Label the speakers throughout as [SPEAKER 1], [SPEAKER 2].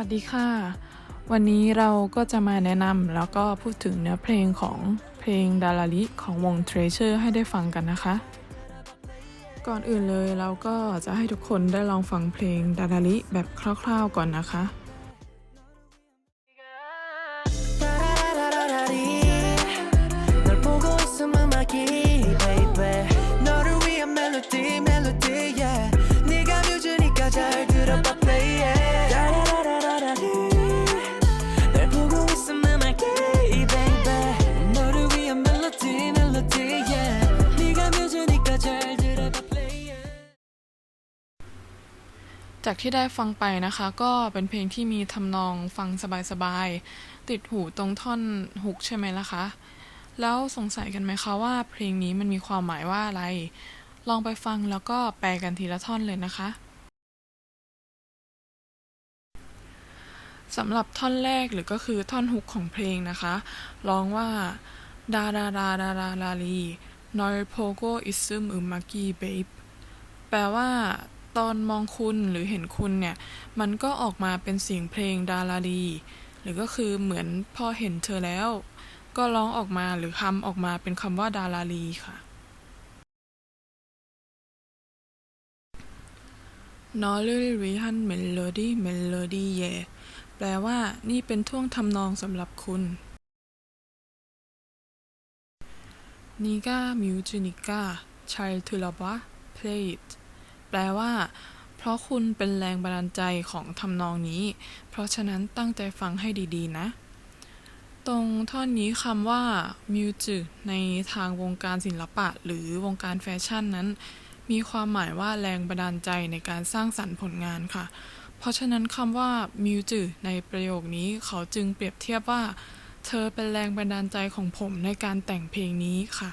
[SPEAKER 1] วัสดีค่ะ วันนี้เราก็จะมาแนะนำแล้วก็พูดถึงเนื้อเพลงของเพลงดาราลิของวง Treasure ให้ได้ฟังกันนะคะ ก่อนอื่นเลยเราก็จะให้ทุกคนได้ลองฟังเพลงดาราลิแบบคร่าวๆก่อนนะคะ จากที่ได้ฟังไปนะคะ ก็เป็นเพลงที่มีทำนองฟังสบายๆ ติดหูตรงท่อนฮุกใช่ไหมล่ะคะ แล้วสงสัยกันไหมคะว่าเพลงนี้มันมีความหมายว่าอะไร ลองไปฟังแล้วก็แปลกันทีละท่อนเลยนะคะสำหรับท่อนแรกหรือก็คือท่อนฮุกของเพลงนะคะร้องว่าดาดาดาดาดาลาลีนอยโพโกอิซึมอึมมากีเบฟแปลว่า ตอนมองคุณหรือเห็นคุณเนี่ย มันก็ออกมาเป็นเสียงเพลงดาราดี หรือก็คือเหมือนพอเห็นเธอแล้ว ก็ร้องออกมาหรือคำออกมาเป็นคำว่าดาราลีค่ะนอลลริฮันเมโลดี้เมโลดี้เยแปลว่านี่เป็นท่วงทำนองสำหรับคุณนิก้ามิวจูนิก้าชัยทุลบะ play it แปลว่า เพราะคุณเป็นแรงบันดาลใจของทำนองนี้ เพราะฉะนั้นตั้งใจฟังให้ดีๆ นะ ตรงท่อนนี้คำว่ามิวจืในทางวงการศิลปะ หรือวงการแฟชั่นนั้น มีความหมายว่าแรงบันดาลใจในการสร้างสรรค์ผลงานค่ะ เพราะฉะนั้นคำว่ามิวจืในประโยคนี้เขาจึงเปรียบเทียบว่า เธอเป็นแรงบันดาลใจของผมในการแต่งเพลงนี้ค่ะ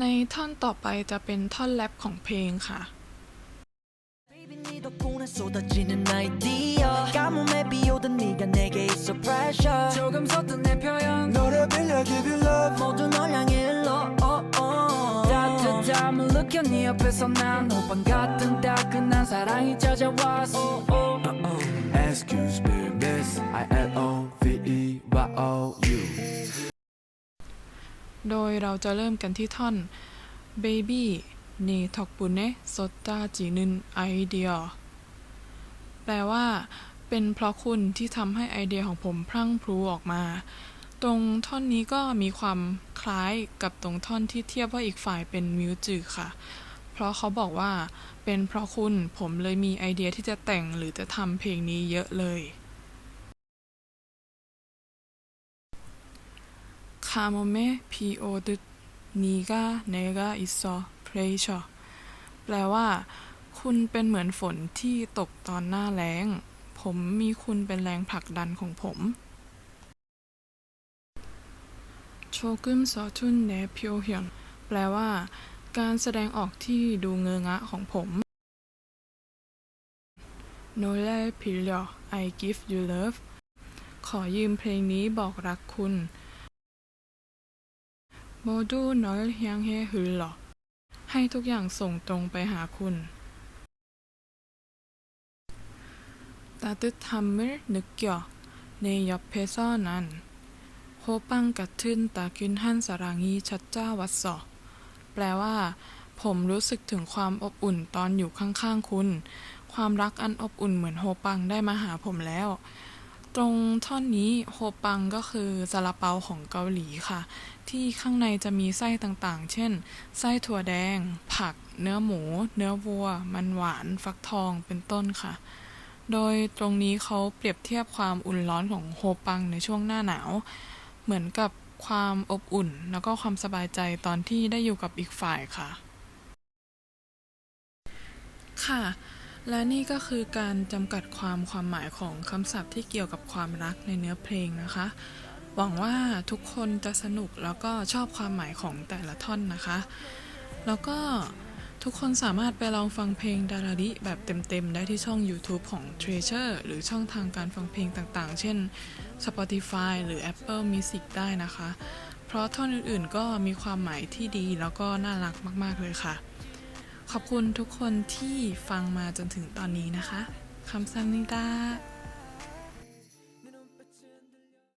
[SPEAKER 1] ในท่อนต่อไปจะเป็นท่อนแรปของเพลงค่ะ
[SPEAKER 2] Baby 네 덕분에 쏟아지는 아이디어 가뭄에 비오던 네가 내게 있어 pressure 조금 섰던 내 표현
[SPEAKER 3] 너를 빌려 give you love
[SPEAKER 2] 모두 널 향해 일러 oh, oh. 따뜻함을 느껴 네 옆에서 난 호빵 같은 따끈한 사랑이 찾아왔어
[SPEAKER 1] โดยเราจะเริ่มกันที่ท่อน Baby 네 덕분에 쏟아지는 아이디어 แปลว่า เป็นเพราะคุณที่ทำให้ไอเดียของผมพรั่งพรูออกมา ตรงท่อนนี้ก็มีความคล้ายกับตรงท่อนที่เทียบว่าอีกฝ่ายเป็นมิวจือค่ะ เพราะเขาบอกว่า เป็นเพราะคุณผมเลยมีไอเดียที่จะแต่งหรือจะทำเพลงนี้เยอะเลย 카몸에 비 오듯 네가 내가 있어 pressure แปลว่า คุณเป็นเหมือนฝนที่ตกตอนหน้าแล้ง ผมมีคุณเป็นแรงผลักดันของผม โชกุมซอทุนเนเพียวเฮียงแปลว่า การแสดงออกที่ดูเงอะงะของผมโนเลพิล I give you love ขอยืมเพลงนี้บอกรักคุณ โมดูนอลเฮียงเฮฮึลหรอให้ทุกอย่างส่งตรงไปหาคุณตาตึทำมือนึกเกี่ยวในยับเพซ่อนั้นโฮปังกัดทึนตากินหันสารางีชัดเจ้าวัดสอแปลว่า ผมรู้สึกถึงความอบอุ่นตอนอยู่ข้างๆคุณ ความรักอันอบอุ่นเหมือนโฮปังได้มาหาผมแล้ว ตรงท่อนนี้โฮปังก็คือซาลาเปาของเกาหลีค่ะ ที่ข้างในจะมีไส้ต่างๆ เช่น ไส้ถั่วแดง ผัก เนื้อหมู เนื้อวัว มันหวาน ฟักทองเป็นต้นค่ะ โดยตรงนี้เขาเปรียบเทียบความอุ่นร้อนของโฮปังในช่วงหน้าหนาว เหมือนกับความอบอุ่น แล้วก็ความสบายใจตอนที่ได้อยู่กับอีกฝ่ายค่ะ ค่ะ และนี่ก็คือการจำกัดความความหมายของคำศัพท์ที่เกี่ยวกับความรักในเนื้อเพลงนะคะ หวังว่าทุกคนจะสนุกแล้วก็ชอบความหมายของแต่ละท่อนนะคะ แล้วก็ทุกคนสามารถไปลองฟังเพลงดาราดิแบบเต็มๆ ได้ที่ช่อง YouTube ของ Treasure หรือช่องทางการฟังเพลงต่างๆ เช่น Spotify หรือ Apple Music ได้นะคะ เพราะท่อนอื่นๆก็มีความหมายที่ดีแล้วก็น่ารักมากๆเลยค่ะ ขอบคุณทุกคนที่ฟังมาจนถึงตอนนี้นะคะคำซันนิดา